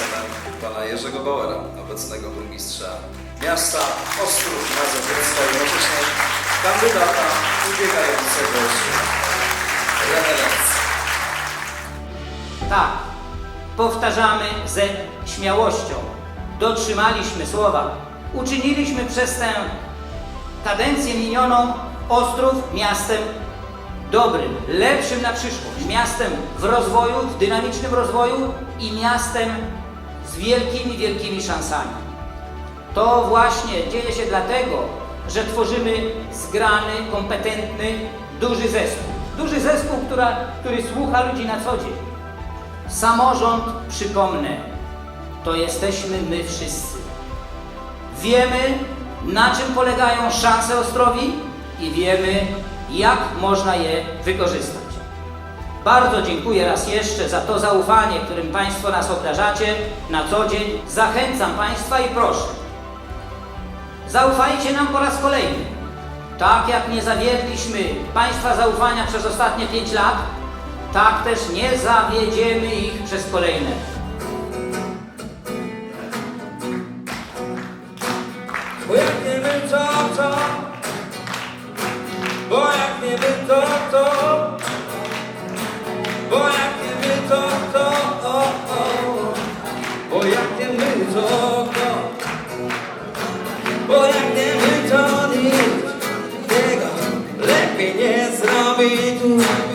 scenę pana Jerzego Bauera, obecnego burmistrza miasta Ostrów Mazowiecka, jednocześnie kandydata ubiegającego się reelekcji. Tak, powtarzamy ze śmiałością. Dotrzymaliśmy słowa. Uczyniliśmy przez tę kadencję minioną Ostrów miastem dobrym, lepszym na przyszłość. Miastem w rozwoju, w dynamicznym rozwoju i miastem z wielkimi, wielkimi szansami. To właśnie dzieje się dlatego, że tworzymy zgrany, kompetentny, duży zespół. Duży zespół, która, który słucha ludzi na co dzień. Samorząd, przypomnę, to jesteśmy my wszyscy. Wiemy, na czym polegają szanse Ostrowi i wiemy, jak można je wykorzystać. Bardzo dziękuję raz jeszcze za to zaufanie, którym Państwo nas obdarzacie na co dzień. Zachęcam Państwa i proszę, zaufajcie nam po raz kolejny. Tak jak nie zawiedliśmy Państwa zaufania przez ostatnie pięć lat, tak też nie zawiedziemy ich przez kolejne. Bo jak nie wiem co, co Bo jak nie wiem to, to jak ten wysoko Bo jak ten wytonić Tego lepiej nie zrobić.